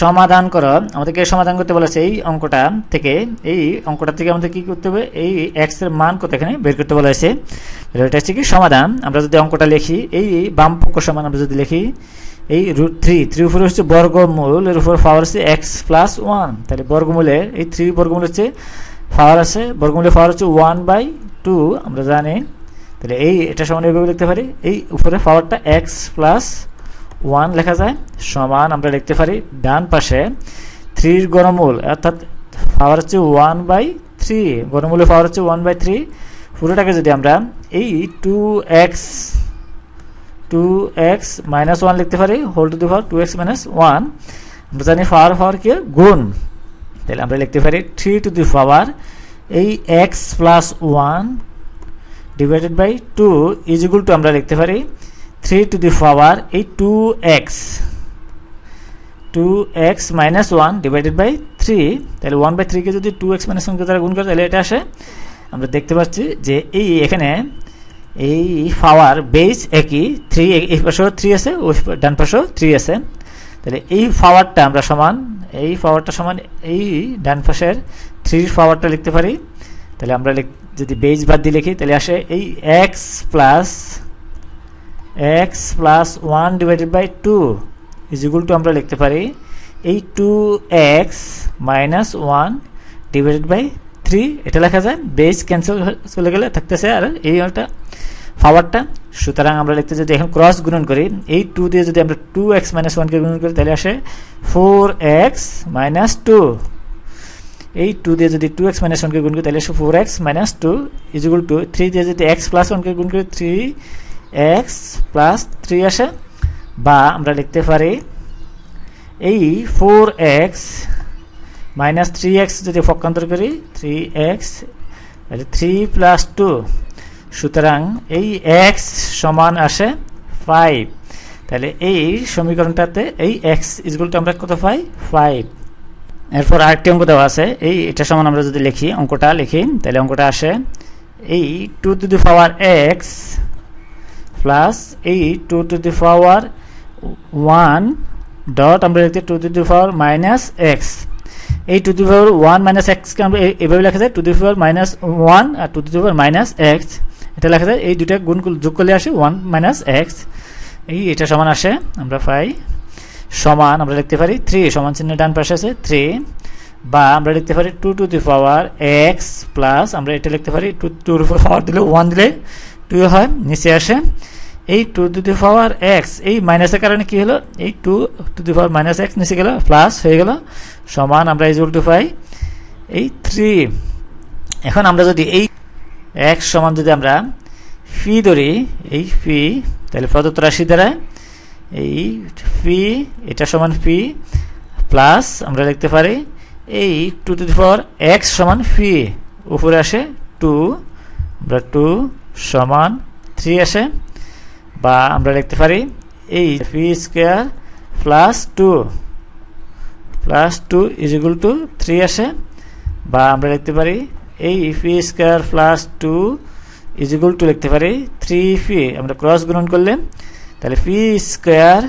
সমাধান করো। আমাদেরকে সমাধান করতে বলেছে এই অঙ্কটা থেকে। এই অঙ্কটা থেকে আমাদের কি করতে হবে? এই এক্সের মান কত এখানে বের করতে বলা হয়েছে। এটা হচ্ছে কি সমাধান। আমরা যদি অঙ্কটা লিখি, এই বাম পক্ষ সমান আমরা যদি লিখি, এই রুট থ্রি থ্রি উপরে হচ্ছে বর্গমূল, এর উপর পাওয়ার হচ্ছে এক্স প্লাস ওয়ান তাহলে বর্গমূলের এই থ্রি বর্গমূল হচ্ছে পাওয়ার আছে। বর্গমূলের পাওয়ার হচ্ছে ওয়ান বাই টু আমরা জানি। তাহলে এই এটা সমান এইভাবে লিখতে পারি। এই উপরে পাওয়ারটা এক্স প্লাস ওয়ান লেখা যায়, সমান আমরা লিখতে পারি ডান পাশে থ্রির গণমূল অর্থাৎ পাওয়ার হচ্ছে ওয়ান বাই থ্রি গণমূলের পাওয়ার হচ্ছে ওয়ান বাই থ্রি পুরোটাকে যদি আমরা এই two x two x minus one লিখতে পারি whole to the power two x minus one আমরা জানি পাওয়ার পাওয়ার কি গুণ। তাহলে আমরা লিখতে পারি থ্রি টু দি পাওয়ার এই x plus one divided by two is equal to আমরা লিখতে পারি থ্রি টু দি পাওয়ার এই two x two x minus one divided by three তাহলে ওয়ান বাই থ্রিকে যদি টু এক্স মাইনাস ওয়ানকে তারা গুণ করে, তাহলে এটা আসে। আমরা দেখতে পাচ্ছি যে এই এখানে এই পাওয়ার বেস একই থ্রি এই পাশেও থ্রি আছে ওই ডান পাশেও থ্রি আছে। তাহলে এই পাওয়ারটা আমরা সমান এই পাওয়ারটা সমান এই ডান পাশের থ্রির পাওয়ারটা লিখতে পারি। তাহলে আমরা যদি বেজ বাদ দিয়ে লিখি, তাহলে আসে এই x plus x plus one divided by two is equal to আমরা লিখতে পারি এই two x minus one divided by three এটা লেখা যায় বেস ক্যান্সেল চলে গেলে থাকতেছে আর এই একটা পাওয়ারটা সুতরাং আমরা লিখতে যদি এখন ক্রস গুণন করি, এই টু দিয়ে যদি আমরা টু এক্স মাইনাস ওয়ানকে গুণন করি তাহলে আসে ফোর এক্স মাইনাস টু এই টু দিয়ে যদি টু এক্স মাইনাস ওয়ানকে গুণ করি তাহলে আসে four x minus two equal to three দিয়ে যদি এক্স প্লাস ওয়ানকে গুণ করি থ্রি এক্স প্লাস থ্রি আসে, বা আমরা লিখতে পারি এই four x minus three x যদি পক্ষান্তর করি থ্রি এক্স তাহলে থ্রি প্লাস টু সুতরাং এই এক্স সমান আসে ফাইভ তাহলে এই সমীকরণটাতে এই এক্স ইজগুলটা আমরা কত পাই? ফাইভ এরপর আরেকটি অঙ্ক দেওয়া আছে, এই এটা সমান আমরা যদি লিখি, অঙ্কটা লিখি, তাহলে অঙ্কটা আসে এই two to the power x plus এই two to the power one dot আমরা লিখতে two to the power minus x এই to the power one minus এক্সকে আমরা এভাবে লেখা যায় to the power minus one R to the power minus x এটা লেখা যায়, এই দুটা গুণ যোগ করলে আসে ওয়ান মাইনাস এক্স এই, এটা সমান আসে, আমরা পাই সমান, আমরা লিখতে পারি থ্রি সমান চিহ্ন ডান পাশে আছে থ্রি বা আমরা লিখতে পারি two to the power x plus আমরা এটা লিখতে পারি টু টুর পাওয়ার দিলে ওয়ান দিলে টু হয়, নিচে আসে। এই two to the power x এই মাইনাসের কারণে কি হলো? এই two to the power minus x নিচে গেল প্লাস হয়ে গেল, সমান আমরা এই টু পাই এই থ্রি এখন আমরা যদি এই এক্স সমান যদি আমরা ফি ধরি, এই ফি তাহলে প্রদত্ত রাশি দ্বারা, এই ফি এটা সমান ফি প্লাস আমরা লিখতে পারি, এই two to the power x সমান ফি উপরে আসে টু আমরা টু সমান থ্রি আসে। বা আমরা লিখতে পারি এই phi square plus two plus two is to three আসে, বা আমরা লিখতে পারি এই phi square plus two is to লিখতে পারি থ্রি ফি আমরা ক্রস গ্রহণ করলে, তাহলে phi square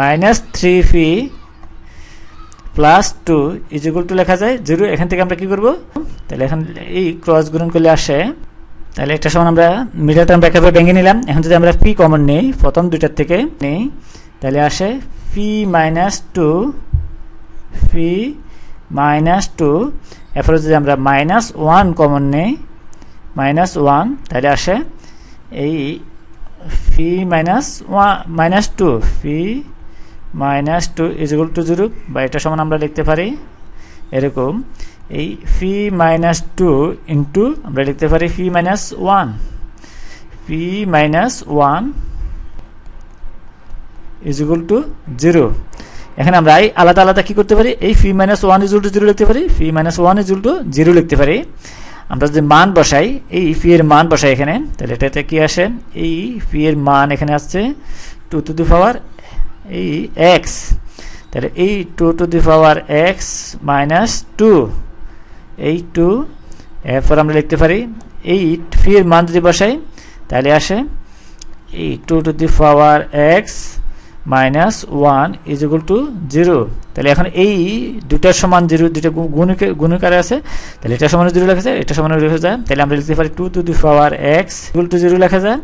minus three phi plus two is to লেখা যায়, জিরো, এখান থেকে আমরা কি করব? তাহলে এখন এই ক্রস গুণন করলে আসে তাহলে একটা সময় আমরা মিডল টার্ম ব্যাখ্যা ভেঙে নিলাম। এখন যদি আমরা পি কমন নেই, প্রথম দুইটার থেকে নেই, তাহলে আসে phi minus two phi minus two এরপরে যদি আমরা মাইনাস ওয়ান কমন নেই মাইনাস ওয়ান তাহলে আসে এই phi minus one minus two phi minus two equal to zero বা এটা সমান আমরা লিখতে পারি, এরকম। এই ফি মাইনাস টু ইন্টু আমরা লিখতে পারি phi minus one phi minus one equal to zero এখানে আমরা এই আলাদা আলাদা কি করতে পারি? এই phi minus one equal to zero লিখতে পারি। Phi minus one equal to zero লিখতে পারি। আমরা যদি মান বসাই, এই ফি এর মান বসাই এখানে, তাহলে এটাতে কি আসে? এই ফি এর মান এখানে আসছে টু টু দি পাওয়ার এই এক্স তাহলে এই two to the power x minus two এই টু এরপর আমরা লিখতে পারি এই ফি এর মান যদি বসাই, তাহলে আসে এই two to the power x minus one is equal to zero তাহলে এখন এই দুটার সমান জিরো দুটো গুণিকে গুণিকারে আছে, তাহলে এটা সমান জিরো লেখা যায়, এটা সমান লেখা যায়। তাহলে আমরা লিখতে পারি two to the power x equal to zero লেখা যায়,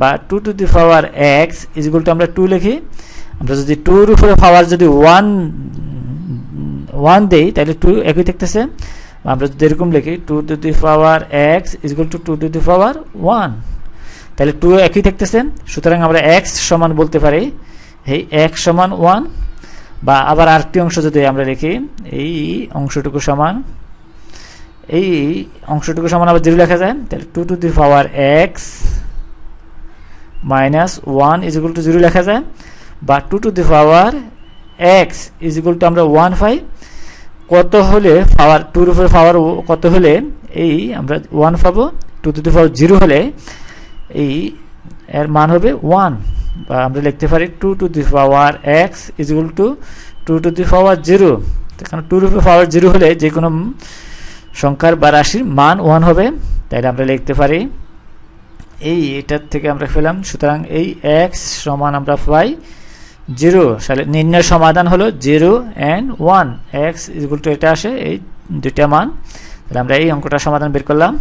বা two to the power x is equal to আমরা টু লিখি। আমরা যদি টুর উপরে পাওয়ার যদি ওয়ান ওয়ান দেই, তাহলে টু একই থাকতেছে। আমরা যদি এরকম লিখি two to the power x is equal to two to the power one তাহলে টু একই থাকতেছে, সুতরাং আমরা এক্স সমান বলতে পারি, এই এক্স সমান ওয়ান বা আবার আরেকটি অংশ যদি আমরা লিখি, এই অংশটুকু সমান, এই অংশটুকু সমান আবার জিরো লেখা যায়, তাহলে two to the power x minus one is to zero লেখা যায়, বা two to the power x is to আমরা ওয়ান পাই কত হলে পাওয়ার টুর উপরে পাওয়ার কত হলে এই আমরা ওয়ান পাবো টু টু পাওয়ার জিরো হলে এই এর মান হবে ওয়ান বা আমরা লিখতে পারি two to the power x is equal to two to the power zero কারণ টুর উপরে পাওয়ার জিরো হলে যে কোনো সংখ্যার বা রাশির মান ওয়ান হবে। তাইলে আমরা লিখতে পারি এই এটার থেকে আমরা পেলাম, সুতরাং এই এক্স সমান আমরা পাই জিরো, তাহলে নির্ণয় সমাধান হলো zero and one x equal to এটা আসে, এই দুইটা মান। তাহলে আমরা এই অঙ্কটার সমাধান বের করলাম।